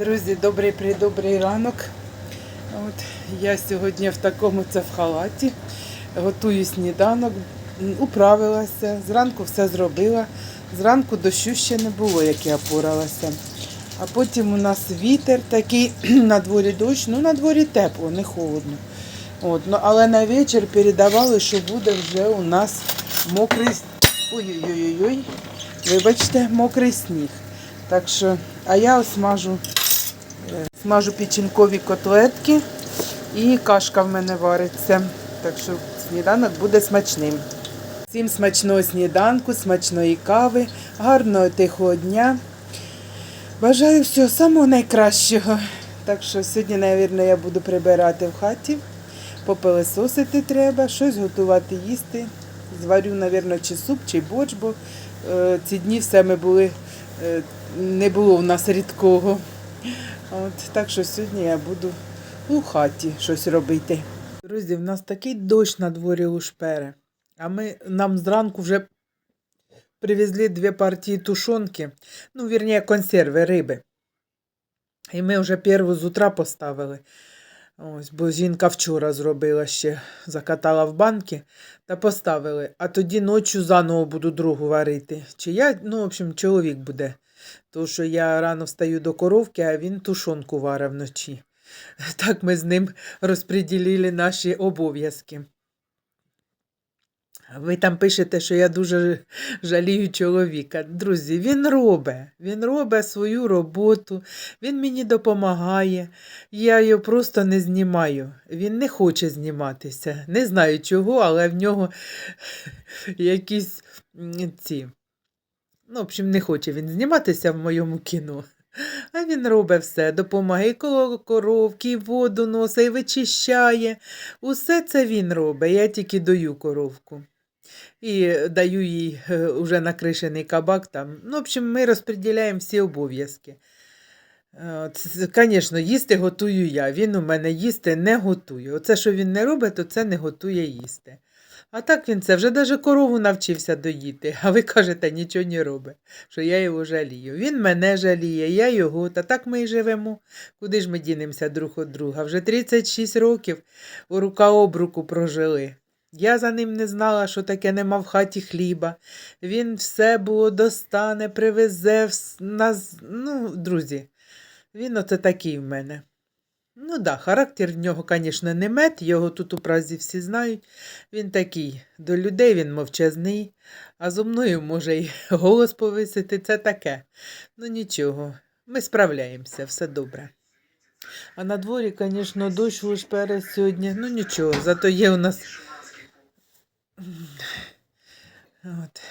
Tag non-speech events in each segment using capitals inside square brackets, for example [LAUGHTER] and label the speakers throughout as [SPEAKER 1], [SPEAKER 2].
[SPEAKER 1] Друзі, добрий придобрий ранок. От, я сьогодні в такому це в халаті. Готую сніданок, управилася, зранку все зробила. Зранку дощу ще не було, як я поралася. А потім у нас вітер такий, [CLEARS THROAT] на дворі дощ, ну на дворі тепло, не холодно. От, ну, але на вечір передавали, що буде вже у нас мокрий. Ой-ой-ой, вибачте, мокрий сніг. Так що, а я ось смажу, печінкові котлетки і кашка в мене вариться. Так що сніданок буде смачним. Всім смачного сніданку, смачної кави, гарного тихого дня. Бажаю всього самого найкращого. Так що сьогодні, мабуть, я буду прибирати в хаті, попилисосити треба, щось готувати їсти. Зварю, мабуть, чи суп, чи борщ, бо е, ці дні все ми були, е, не було в нас рідкого. От, так що сьогодні я буду у хаті щось робити. Друзі, в нас такий дощ на дворі лушпере. А ми нам зранку вже привезли дві партії тушонки, ну, вірніше, консерви риби. І ми вже перву з утра поставили. Ось, бо жінка вчора зробила ще, закатала в банки та поставили. А тоді ночі заново буду другу варити. Чи я, ну, в общем, чоловік буде. Тому що я рано встаю до коровки, а він тушонку варить вночі. [LAUGHS] Так ми з ним розподілили наші обов'язки. Ви там пишете, що я дуже жалію чоловіка. Друзі, він робить. Він робить свою роботу, він мені допомагає. Я його просто не знімаю. Він не хоче зніматися. Не знаю чого, але в нього [LAUGHS] якісь ці. Ну, в общем, не хоче він зніматися в моєму кіно. А він робить все, допомагає коровки, воду носить, і вичищає. Усе це він робить. Я тільки даю коровку. І даю їй е, уже накришений кабак там. Ну, в общем, ми розподіляємо всі обов'язки. Звісно, їсти готую я. Він у мене їсти не готує. Оце, що він не робить, то це не готує їсти. А так він це вже даже корову навчився доїти, а ви кажете, нічого не робить, що я його жалію. Він мене жаліє, я його, та так ми й живемо. Куди ж ми дінемося друг від друга? Вже 36 років у рука об руку прожили. Я за ним не знала, що таке нема в хаті хліба. Він все було достане, привезе нас. Ну, друзі, він оце такий в мене. Ну да, характер в нього, звісно, не мед, його тут у Празі всі знають. Він такий, до людей він мовчазний, а зо мною може й [LAUGHS] голос повисити, це таке. Ну нічого, ми справляємося, все добре. А на дворі, звісно, дощ лиш перед сьогодні. Ну нічого, зато є у нас. От.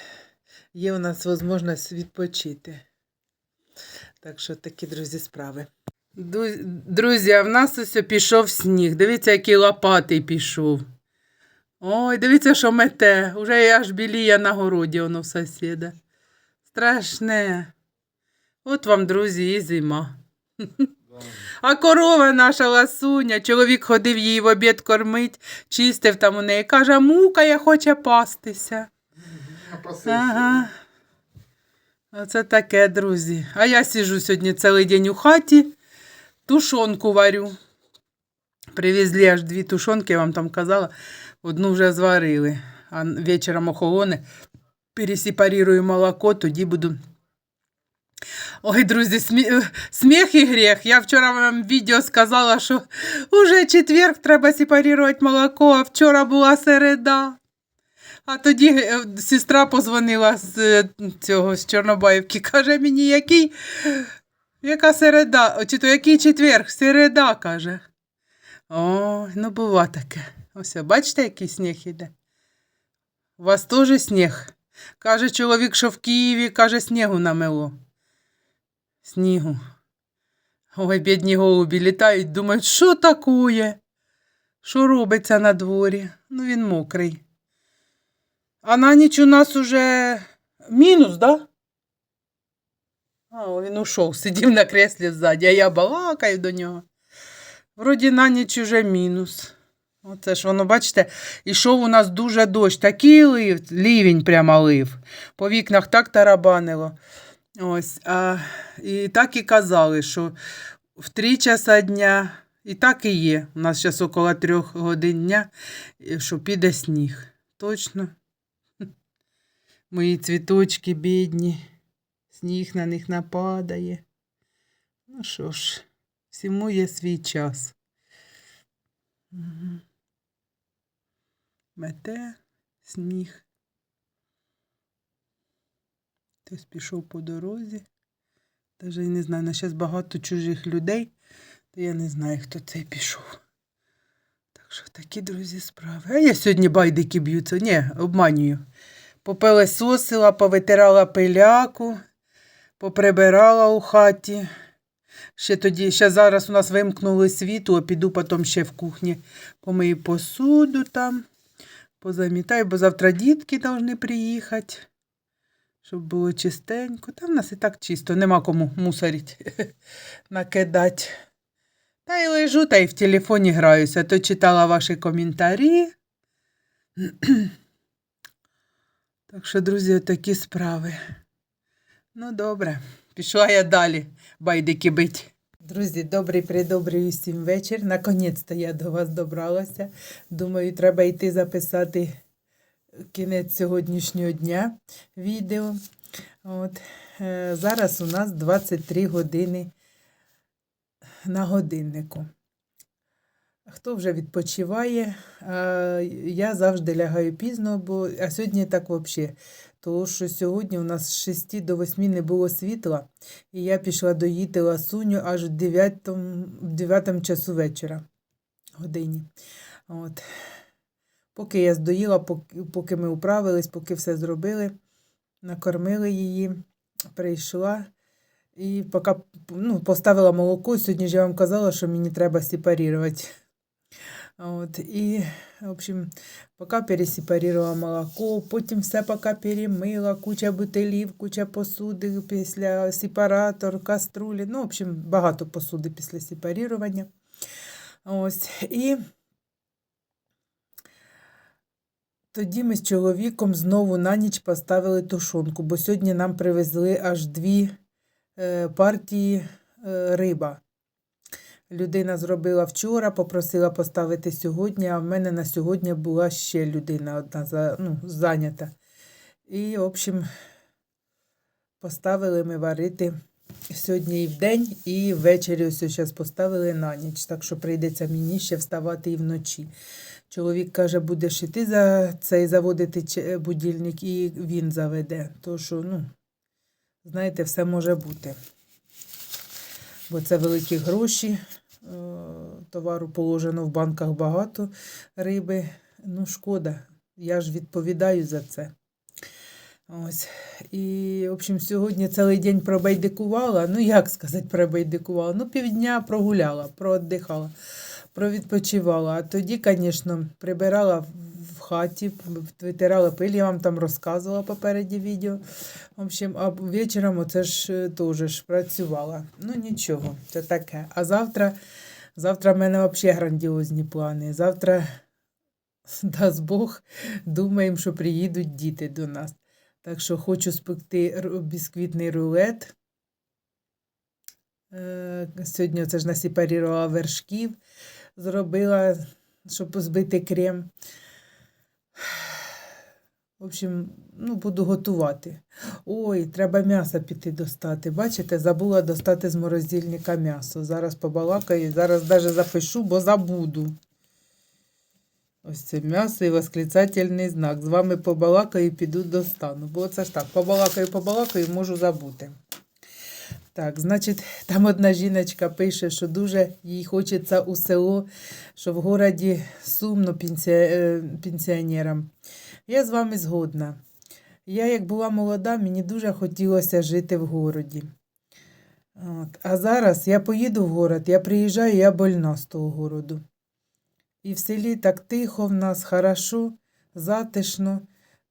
[SPEAKER 1] Є у нас можливість відпочити. Так що такі, друзі, справи. Друзі, а в нас ось пішов сніг. Дивіться, який лопатий пішов. Ой, дивіться, що мете. Уже я аж біліє на городі воно в сусіда. Страшне. От вам, друзі, і зима. [LAUGHS] А корова наша ласуня, чоловік ходив її в обід кормить, чистив там у неї. Каже, мукає, хоче пастися. Ага. Оце таке, друзі. А я сижу сьогодні цілий день у хаті, тушонку варю. Привезли аж дві тушонки, я вам там казала. Одну вже зварили. А вечором охолоне. Пересепарую молоко, тоді буду. Ой, друзі, смі... сміх і гріх. Я вчора вам відео сказала, що уже четверг треба сепарувати молоко, а вчора була середа. А тоді е, сестра позвонила з е, цього з Чорнобаївки, каже мені, який, яка середа, чи то який четверг, середа, каже. О, ну бува таке. Ось, бачите, який сніг іде? У вас теж сніг? Каже чоловік, що в Києві, каже, снігу намело. Снігу. Ой, бідні голубі літають, думають, що такое? Що робиться на дворі? Ну, він мокрий. А на ніч у нас уже мінус, да? А, він ушов, сидів на креслі ззаді, а я балакаю до нього. Вроді на ніч уже мінус. Оце ж воно, бачите, ішов у нас дуже дощ, такий лив, лівень прямо лив. По вікнах так тарабанило. Ось, а, і так і казали, що в 3 часа дня. І так і є. У нас зараз около трьох годин дня, що піде сніг. Точно. Мої цвіточки бідні. Сніг на них нападає. Ну що ж, всьому є свій час. Мете сніг. Хтось пішов по дорозі. Даже не знаю, на зараз багато чужих людей, то я не знаю, хто цей пішов. Так що такі, друзі, справи. А я сьогодні байдики б'ються. Ні, обманюю. Попелесосила, повитирала пиляку, поприбирала у хаті. Ще тоді, ще зараз у нас вимкнули світло, а піду потім ще в кухні помию посуду там, позамітаю, бо завтра дітки повинні приїхати, щоб було чистенько. Та в нас і так чисто, нема кому мусорить, [LAUGHS] накидати. Та й лежу, та й в телефоні граюся, то читала ваші коментарі. [CLEARS THROAT] Так що, друзі, такі справи. Ну, добре, пішла я далі байдики бить. Друзі, добрий придобрий усім вечір. Наконець-то я до вас добралася. Думаю, треба йти записати кінець сьогоднішнього дня відео. От. Е, зараз у нас 23 години на годиннику. Хто вже відпочиває, я завжди лягаю пізно, бо а сьогодні так взагалі. Тому що сьогодні у нас з 6 до 8 не було світла, і я пішла доїти ласуню аж в 9, в 9 часу вечора годині. От. Поки я здоїла, поки, поки ми управились, поки все зробили, накормили її, прийшла. І поки ну, поставила молоко, сьогодні ж я вам казала, що мені треба сепарувати. От, і, в общем, поки пересепарувала молоко, потім все поки перемила, куча бутилів, куча посуди після сепаратор, каструлі. Ну, в общем, багато посуди після сепарування. Ось, і тоді ми з чоловіком знову на ніч поставили тушонку, бо сьогодні нам привезли аж дві е, партії е, риба. Людина зробила вчора, попросила поставити сьогодні, а в мене на сьогодні була ще людина одна ну, зайнята. І, в общем, поставили ми варити сьогодні і вдень, і ввечері ось зараз поставили на ніч. Так що прийдеться мені ще вставати і вночі. Чоловік каже, будеш іти за цей заводити будильник, і він заведе. То що, ну, знаєте, все може бути. Бо це великі гроші. Е, Товару положено в банках багато риби. Ну, шкода. Я ж відповідаю за це. Ось. І, в общем, сьогодні цілий день пробайдикувала. Ну, як сказати, пробайдикувала? Ну, півдня прогуляла, прооддихала, провідпочивала. А тоді, звісно, прибирала в хаті, витирала пиль, я вам там розказувала попереді відео. В общем, а вечором оце ж е, теж працювала. Ну, нічого, це таке. А завтра, завтра в мене взагалі грандіозні плани. Завтра, [LAUGHS] дасть Бог, думаємо, що приїдуть діти до нас. Так що хочу спекти бісквітний рулет. Е, Сьогодні це ж насіпарірувала вершків, зробила, щоб збити крем. В общем, ну, буду готувати. Ой, треба м'ясо піти достати. Бачите, забула достати з морозильника м'ясо. Зараз побалакаю, зараз навіть запишу, бо забуду. Ось це м'ясо і восклицательний знак. З вами побалакаю піду достану. Бо це ж так, побалакаю, побалакаю, можу забути. Так, значить, там одна жіночка пише, що дуже їй хочеться у село, що в городі сумно е, пенсіонерам. Я з вами згодна. Я, як була молода, мені дуже хотілося жити в городі. От. А зараз я поїду в город, я приїжджаю, я больна з того городу. І в селі так тихо в нас, хорошо, затишно.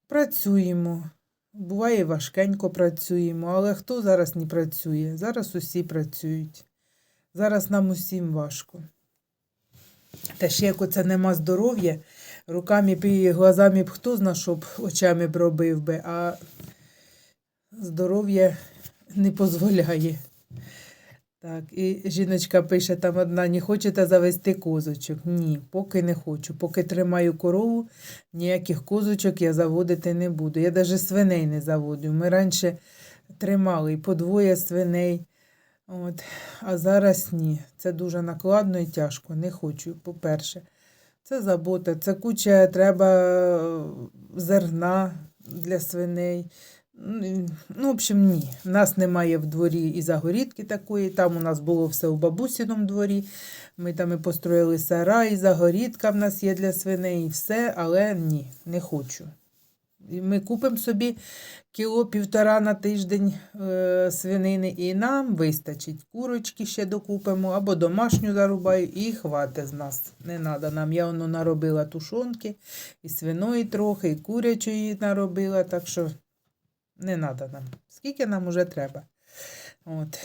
[SPEAKER 1] Працюємо. Буває, важкенько працюємо, але хто зараз не працює? Зараз усі працюють. Зараз нам усім важко. Та ще як оце нема здоров'я, руками і глазами б хто зна, що б очами б робив би, а здоров'я не дозволяє. Так, і жіночка пише там одна, не хочете завести козочок. Ні, поки не хочу. Поки тримаю корову, ніяких козочок я заводити не буду. Я навіть свиней не заводю. Ми раніше тримали по двоє свиней. От. А зараз ні. Це дуже накладно і тяжко. Не хочу, по-перше. Це забота, це куча треба е, зерна для свиней. Ну, в общем, ні. У нас немає в дворі і загорідки такої. Там у нас було все у бабусіному дворі. Ми там і построїли сарай, і загорідка в нас є для свиней, і все, але ні, не хочу. І ми купимо собі кіло півтора на тиждень е, свинини, і нам вистачить. Курочки ще докупимо, або домашню зарубаю, і хватить з нас. Не треба нам. Я воно наробила тушонки, і свиної трохи, і курячої наробила, так що не треба нам. Скільки нам уже треба. От.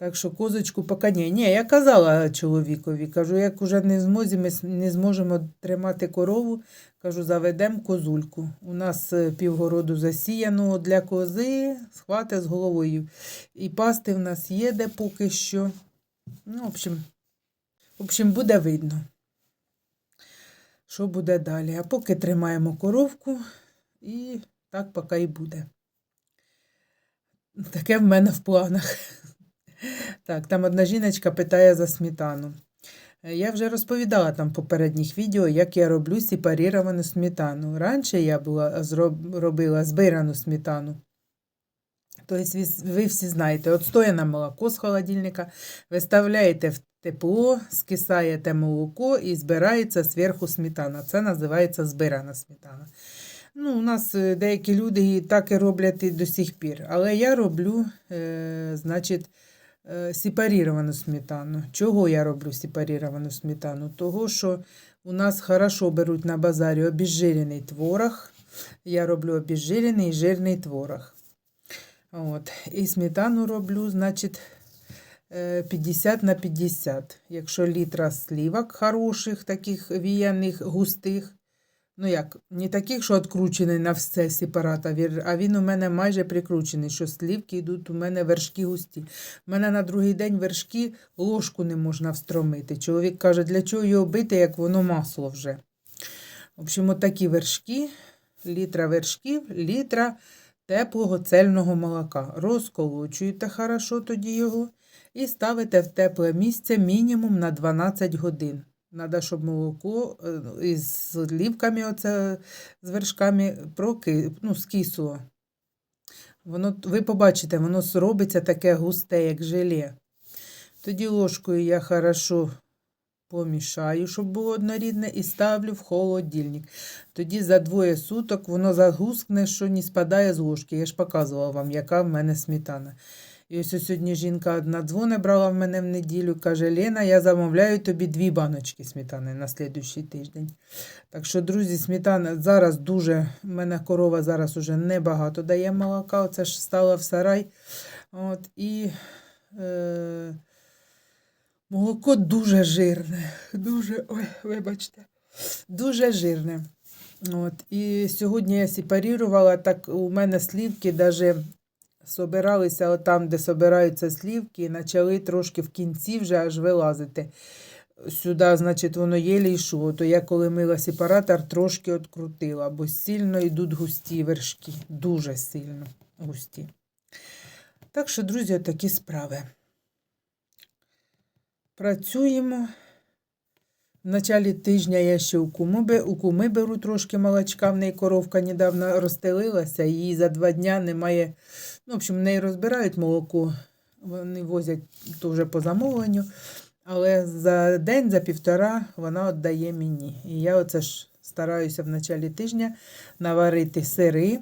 [SPEAKER 1] Так що козочку поки ні. Ні, я казала чоловікові, кажу, як уже не змозі, ми не зможемо тримати корову, кажу, заведемо козульку. У нас е, півгороду засіяно для кози, схвати з головою. І пасти в нас є де поки що. Ну, в общем, в общем, буде видно, що буде далі. А поки тримаємо коровку і так поки і буде. Таке в мене в планах. Так, там одна жіночка питає за сметану. Я вже розповідала там в попередніх відео, як я роблю сепаріровану сметану. Раніше я була, робила збирану сметану. Тобто ви всі знаєте, отстояне молоко з холодильника, виставляєте в тепло, скисаєте молоко і збирається зверху сметана. Це називається збирана сметана. Ну, у нас е, деякі люди так і роблять і до сих пір. Але я роблю, е, значить, е, сепаріровану сметану. Чого я роблю сепаріровану сметану? Того, що у нас хорошо беруть на базарі обезжирений творог. Я роблю обезжирений і жирний творог. От. І сметану роблю, значить, е, 50 на 50. Якщо літра слівок хороших, таких віяних, густих, ну як, не таких, що відкручений на все сепарат, а а він у мене майже прикручений, що слівки йдуть у мене вершки густі. У мене на другий день вершки ложку не можна встромити. Чоловік каже, для чого його бити, як воно масло вже. В общем, отакі вершки, літра вершків, літра теплого цельного молока. Розколочуєте хорошо тоді його і ставите в тепле місце мінімум на 12 годин. Надо, щоб молоко е, із слівками, оце, з вершками проки, ну, скисло. Воно, ви побачите, воно робиться таке густе, як желе. Тоді ложкою я хорошо помішаю, щоб було однорідне, і ставлю в холодильник. Тоді за двоє суток воно загускне, що не спадає з ложки. Я ж показувала вам, яка в мене сметана. І ось сьогодні жінка одна дзвоне брала в мене в неділю, каже: Лена, я замовляю тобі дві баночки сметани на слідуючий тиждень. Так що, друзі, сметана зараз дуже, в мене корова зараз уже небагато дає молока, оце ж стала в сарай. От, і е, молоко дуже жирне. Дуже, ой, вибачте, дуже жирне. От, і сьогодні я сепарірувала, так у мене слівки навіть собиралися от там, де собираються слівки, і почали трошки в кінці вже аж вилазити. Сюди, значить, воно єлі йшло. То я, коли мила сепаратор, трошки відкрутила, бо сильно йдуть густі вершки. Дуже сильно густі. Так що, друзі, такі справи. Працюємо. В началі тижня я ще у куми, у куми беру трошки молочка, в неї коровка недавно розстелилася, її за два дня немає. Ну, в общем, в неї розбирають молоко, вони возять то вже по замовленню, але за день, за півтора вона віддає мені. І я оце ж стараюся в началі тижня наварити сири.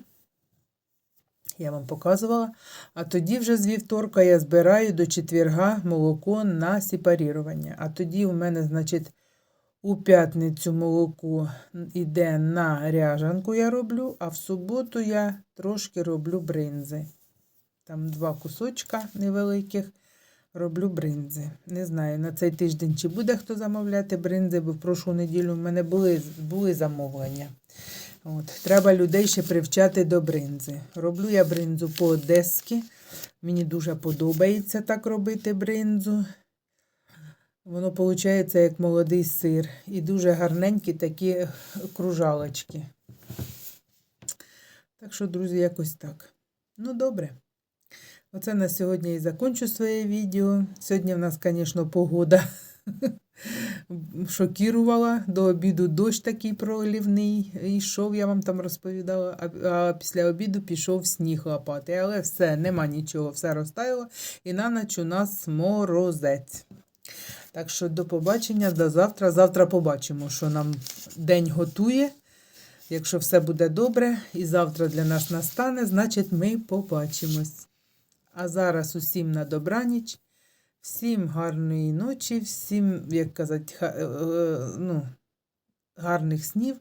[SPEAKER 1] Я вам показувала. А тоді вже з вівторка я збираю до четверга молоко на сепарірування. А тоді у мене, значить, у п'ятницю молоко йде на ряжанку я роблю, а в суботу я трошки роблю бринзи. Там два кусочка невеликих роблю бринзи. Не знаю, на цей тиждень чи буде хто замовляти бринзи, бо в прошлу неділю в мене були, були замовлення. От. Треба людей ще привчати до бринзи. Роблю я бринзу по-одеськи. Мені дуже подобається так робити бринзу. Воно виходить як молодий сир. І дуже гарненькі такі е, кружалочки. Так що, друзі, якось так. Ну, добре. Оце на сьогодні і закончу своє відео. Сьогодні в нас, звісно, погода [LAUGHS] шокірувала. До обіду дощ такий проливний. Йшов, я вам там розповідала, а, після обіду пішов сніг лапати. Але все, нема нічого, все розтаяло. І на ніч у нас морозець. Так що до побачення, до завтра. Завтра побачимо, що нам день готує. Якщо все буде добре і завтра для нас настане, значить ми побачимось. А зараз усім на добраніч, всім гарної ночі, всім, як казати, е, е, ну, гарних снів.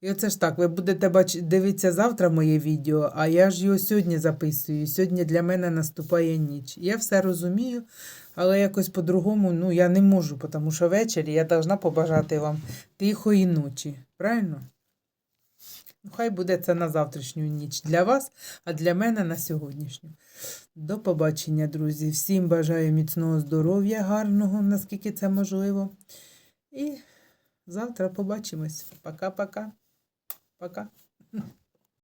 [SPEAKER 1] І оце ж так, ви будете бач... дивитися завтра моє відео, а я ж його сьогодні записую. Сьогодні для мене наступає ніч. Я все розумію, але якось по-другому ну, я не можу, тому що ввечері я повинна побажати вам тихої ночі. Правильно? Ну, хай буде це на завтрашню ніч для вас, а для мене на сьогоднішню. До побачення, друзі. Всім бажаю міцного здоров'я, гарного, наскільки це можливо. І завтра побачимось. Пока-пока. Пока.